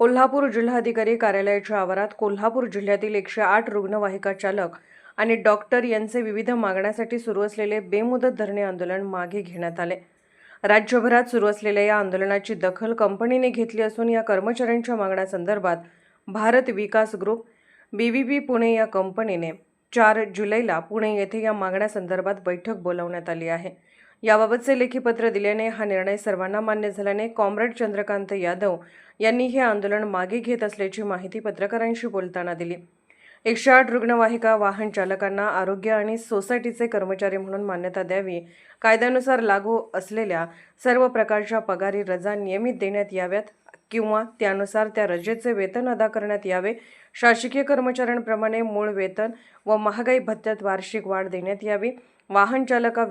कोल्हापूर जिल्हाधिकारी कार्यालयाच्या आवारात कोल्हापूर जिल्ह्यातील एकशे आठ रुग्णवाहिका चालक आणि डॉक्टर यांचे विविध मागण्यासाठी सुरू असलेले बेमुदत धरणे आंदोलन मागे घेण्यात आले. राज्यभरात सुरू असलेल्या या आंदोलनाची दखल कंपनीने घेतली असून या कर्मचाऱ्यांच्या मागण्यासंदर्भात भारत विकास ग्रुप बीबीबी पुणे या कंपनीने चार जुलैला पुणे येथे या मागण्यासंदर्भात बैठक बोलावण्यात आली आहे. याबाबतचे लेखीपत्र दिल्याने हा निर्णय सर्वांना मान्य झाल्याने कॉम्रेड चंद्रकांत यादव यांनी हे आंदोलन मागे घेत असल्याची माहिती पत्रकारांशी बोलताना दिली. एकशे आठ रुग्णवाहिका वाहन चालकांना आरोग्य आणि सोसायटीचे कर्मचारी म्हणून मान्यता द्यावी कायद्यानुसार लागू असलेल्या सर्व प्रकारच्या पगारी रजा नियमित देण्यात याव्यात किंवा त्यानुसार त्या रजेचे वेतन अदा करण्यात यावे शासकीय कर्मचाऱ्यांप्रमाणे मूळ वेतन व महागाई भत्त्यात वार्षिक वाढ देण्यात यावी वाहन चालका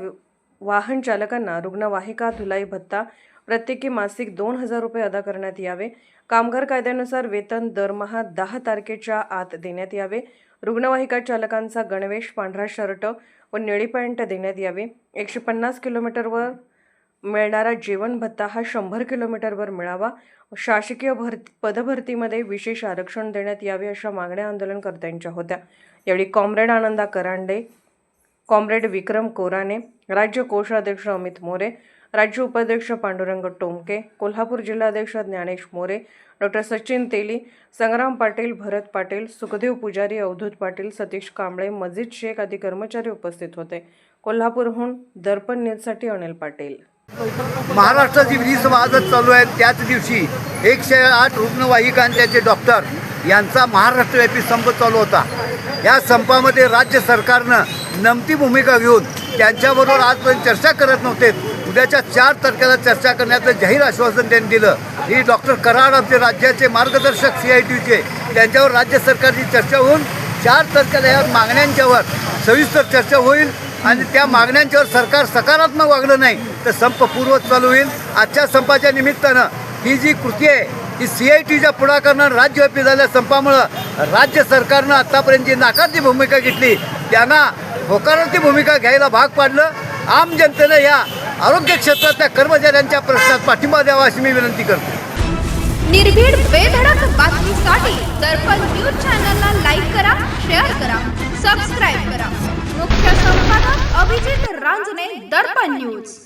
वाहन चालकांना रुग्णवाहिका धुलाई भत्ता प्रत्येकी मासिक दोन हजार रुपये अदा करण्यात यावे. कामगार कायद्यानुसार वेतन दरमहा दहा तारखेच्या आत देण्यात यावे. रुग्णवाहिका चालकांचा गणवेश पांढरा शर्ट व निळी पॅन्ट देण्यात यावी. एकशे पन्नास किलोमीटरवर मिळणारा जेवण भत्ता हा शंभर किलोमीटरवर मिळावा. शासकीय भरती पदभरतीमध्ये विशेष आरक्षण देण्यात यावे अशा मागण्या आंदोलनकर्त्यांच्या होत्या. यावेळी कॉम्रेड आनंदा करांडे कॉम्रेड विक्रम कोराने राज्य कोषाध्यक्ष अमित मोरे राज्य उपाध्यक्ष पांडुरंग टोमके कोल्हापूर जिल्हाध्यक्ष ज्ञानेश मोरे डॉक्टर सचिन तेली संग्राम पाटील भरत पाटील सुखदेव पुजारी अवधूत पाटील सतीश कांबळे मजीद शेख आदी कर्मचारी उपस्थित होते. कोल्हापूरहून दर्पण न्यूजसाठी अनिल पाटील. महाराष्ट्राची वीज वाजत चालू आहे. त्याच दिवशी एकशे आठ रुग्णवाहिका डॉक्टर यांचा महाराष्ट्रव्यापी संप चालू होता. या संपामध्ये राज्य सरकारनं नमती भूमिका घेऊन त्यांच्याबरोबर आजपर्यंत चर्चा करत नव्हते. उद्याच्या चार तारखेला चर्चा करण्याचं जाहीर आश्वासन त्यांनी दिलं. ही डॉक्टर कराड आमचे राज्याचे मार्गदर्शक सी आय टीचे त्यांच्यावर राज्य सरकारची चर्चा होऊन चार तारखेला या मागण्यांच्यावर सविस्तर चर्चा होईल आणि त्या मागण्यांच्यावर सरकार सकारात्मक वागलं नाही तर संप पूर्वच चालू होईल. आजच्या संपाच्या निमित्तानं ही जी कृती आहे की सी आय टीच्या पुढाकारानं राज्यव्यापी झाल्या संपामुळं राज्य सरकारनं आत्तापर्यंत जी नाकारची भूमिका घेतली त्यांना होकारार्थी भूमिका घ्यायला भाग पाडलं. आम जनतेनं या आरोग्य क्षेत्रातल्या कर्मचाऱ्यांच्या प्रश्नात पाठिंबा द्यावा अशी मी विनंती करतो. निर्भीड बेधडक बातमीसाठी दर्पण न्यूज चॅनलला लाईक करा शेअर करा सबस्क्राईब करा. मुख्य संपादक अभिजित रांजणे दर्पण न्यूज.